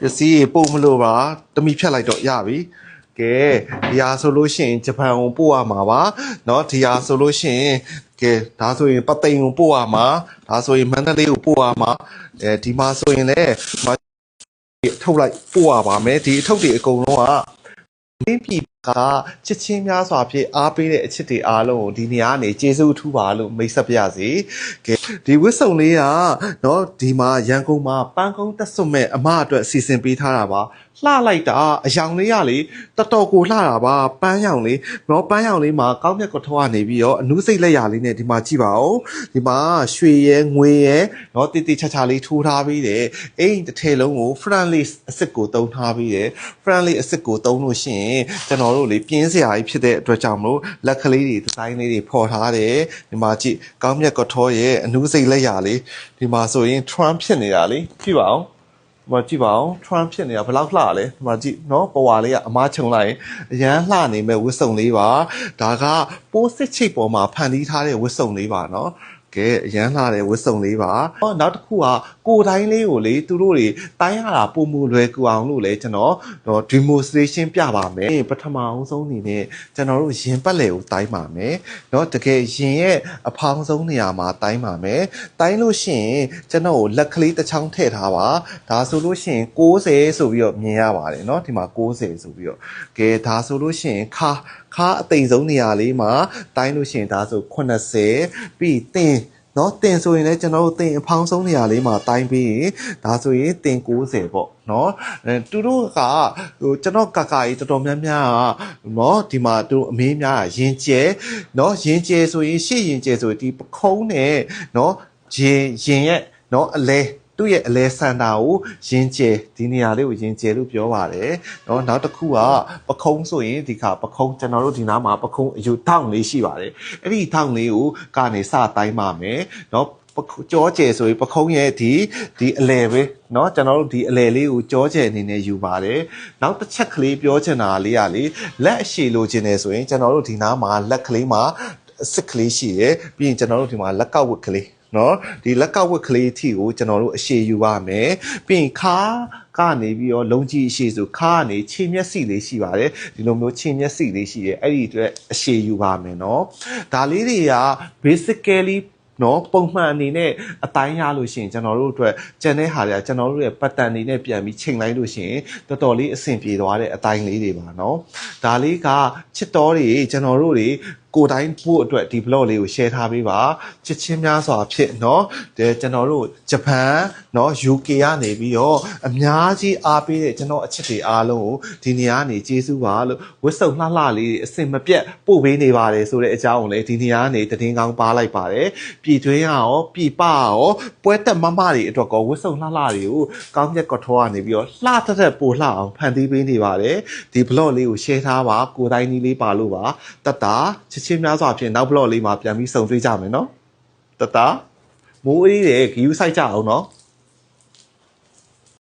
ပစ္စည်းပို့မလို့ပါတမီဖြတ်လိုက်တော့ရပြီကဲဒီဟာဆိုလို့ရှိရင်ဂျပန်ကိုပို့ရမှာပါเนาะဒီဟာဆိုလို့ရှိရင်ကဲဒါဆိုရင်ပသိမ်ကိုပို့ရမှာဒါဆိုရင်မန္တလေးကိုပို့ရမှာအဲဒီမှာဆိုရင်လည်းဒီအထုတ်လိုက်ပို့ရပါမယ်ဒီအထုတ်တွေအကုန်လုံးက မင်းပြည် ကချစ်ချင်းများစွာဖြင့်အားပေးတဲ့အချစ်တွေအားလုံးကိုဒီနေရာကနေကျေးဇူးထူးပါလို့မိတ်ဆက်ပြရစီ။ကဲဒီဝစ်စုံလေးကနော်ဒီမှာရန်ကုန်မှာပန်းကုန်းတက်စွတ်မဲ့အမအတွက်စီစဉ်ပေးထားတာပါ။လှလိုက်တာအယောင်လေးရလေတော်တော်ကိုလှတာပါပန်းရောင်လေးနော်ပန်းရောင်လေးမှာကောင်းမြတ်ကထောကနေပြီးတော့အနုစိတ်လက်ရလေးနဲ့ဒီမှာကြည့်ပါဦးဒီမှာရွှေရဲငွေရဲနော်တိတိချာချာလေးထိုးထားပြီးတယ်အိမ်တစ်ထည်လုံးကို friendly အစ်စ်ကိုတုံးထားပြီးတယ် friendly အစ်စ်ကိုတုံးလို့ရှိရင်ကျွန်တော်တို့လေပြင်းစရာကြီးဖြစ်တဲ့အတွက်ကြောင့်မလို့လက်ကလေးတွေဒီဇိုင်းလေးတွေဖော်ထားတယ်ဒီမှာကြည့်ကောင်းမြတ်ကထောရဲ့အနုစိတ်လက်ရလေးဒီမှာဆိုရင် Trump ဖြစ်နေတာလေကြည့်ပါဦးဒီမှာကြည့်ပါဦး Trump ဖြစ်နေတာဘယ်လောက်လှလဲဒီမှာကြည့်နော်ပဝါလေးကအမားချုံလိုက်ရင်အရန်လှနေမဲ့ဝစ်စုံလေးပါဒါကပိုးစစ်ချိတ်ပေါ်မှာဖန်တီးထားတဲ့ဝစ်စုံလေးပါနော် ကဲအရန်လာတဲ့ဝတ်စုံလေးပါ။ဟောနောက်တစ်ခုကကိုတိုင်းလေးကိုလေသူတို့တွေတိုင်းရတာပုံမူလွယ်ကူအောင်လို့လေကျွန်တော်တော့ demonstration ပြပါမယ်။ပထမအောင်ဆုံးအနေနဲ့ကျွန်တော်တို့ရင်ပတ်လေကိုတိုင်းပါမယ်။နော်တကယ်ရင်ရဲ့အဖောင်ဆုံးနေရာမှာတိုင်းပါမယ်။တိုင်းလို့ရှိရင်ကျွန်တော်လက်ကလေးတစ်ချောင်းထည့်ထားပါ။ဒါဆိုလို့ရှိရင်60ဆိုပြီးတော့မြင်ရပါတယ်နော်ဒီမှာ60ဆိုပြီးတော့ကဲဒါဆိုလို့ရှိရင်ခါခါအသိဆုံးနေရာလေးမှာတိုင်းလို့ရှိရင်ဒါဆို80ပြီးတင် နော်တင်ဆိုရင်လည်းကျွန်တော်တို့တင်အဖောင်းဆုံးနေရာလေးမှာတိုင်းပြီးရင်ဒါဆိုရင်တင်90ပေါ့နော်အဲသူတို့ကဟိုကျွန်တော်ကကာကြီးတော်တော်များများကနော်ဒီမှာသူတို့အမေးများကရင်ကျဲနော်ရင်ကျဲဆိုရင်ရှေ့ရင်ကျဲဆိုရင်ဒီပခုံးနဲ့နော်ရင်ရင်ရဲ့နော်အလဲ သူ့ရဲ့အလဲစန်တာကိုရင်ကျဲဒီနေရာလေးကိုရင်ကျဲလို့ပြောပါတယ်เนาะနောက်တစ်ခုကပခုံးဆိုရင်ဒီခါပခုံးကျွန်တော်တို့ဒီနားမှာပခုံးအယူထောင်လေးရှိပါတယ်အဲ့ဒီထောင်လေးကိုကနေစတိုင်းပါမယ်เนาะပခုကြောကျယ်ဆိုရင်ပခုံးရဲ့ဒီဒီအလဲပဲเนาะကျွန်တော်တို့ဒီအလဲလေးကိုကြောကျယ်အနေနဲ့ယူပါတယ်နောက်တစ်ချက်ကလေးပြောချင်တာလေးကလေလက်အရှည်လိုချင်တယ်ဆိုရင်ကျွန်တော်တို့ဒီနားမှာလက်ကလေးမှာအစ်စ်ကလေးရှိရယ်ပြီးရင်ကျွန်တော်တို့ဒီမှာလက်ကောက်ဝတ်ကလေး နော်ဒီလက်ကဝက်ကလေးအထိကိုကျွန်တော်တို့အရှည်ယူပါမယ်ပြီးရင်ခါကနေပြီးတော့လုံးကြီးအရှည်ဆိုခါကနေခြေမျက်စိလေးရှိပါတယ်ဒီလိုမျိုးခြေမျက်စိလေးရှိတယ်အဲ့ဒီအတွက်အရှည်ယူပါမယ်နော်ဒါလေးတွေက basically နော်ပုံမှန်အနေနဲ့အတိုင်းရလို့ရှိရင်ကျွန်တော်တို့အတွက်ကျန်တဲ့ဟာတွေကကျွန်တော်တို့ရဲ့ပတ်တန်နေနဲ့ပြန်ပြီးချိန်လိုက်လို့ရှိရင်တော်တော်လေးအဆင်ပြေသွားတဲ့အတိုင်းလေးတွေပါနော်ဒါလေးကချစ်တော်တွေကျွန်တော်တို့တွေ ကိုယ်တိုင်းဖို့အတွက်ဒီ blog လေးကို share ထားပေးပါချစ်ချင်းများစွာဖြစ်เนาะဒီကျွန်တော်တို့ဂျပန်เนาะ UK ကနေပြီးတော့အများကြီးအားပေးတဲ့ကျွန်တော်အချစ်တွေအားလုံးကိုဒီနေရာကနေကျေးဇူးပါလို့ဝတ်စုံလှလှလေးအစင်မပြတ်ပို့ပေးနေပါတယ်ဆိုတဲ့အကြောင်းကိုလည်းဒီနေရာကနေတည်င်းကောင်းပါလိုက်ပါတယ်ပြည်တွင်းကရောပြည်ပကရောပွဲတက်မမတွေအတွက်ကောဝတ်စုံလှလှတွေကိုကောင်းမြတ်ကထောကနေပြီးတော့လှတက်တက်ပို့လှအောင်ဖန်တီးပေးနေပါတယ်ဒီ blog လေးကို share ထားပါကိုယ်တိုင်းနည်းလေးပါလို့ပါတတ်တာချစ် ချင်းများစွာဖြင့်နောက် blog လေးမှာပြန်ပြီးစုံတွေ့ကြမယ်နော်တတ်တာမိုးအေးတဲ့ view site ကြအောင်နော်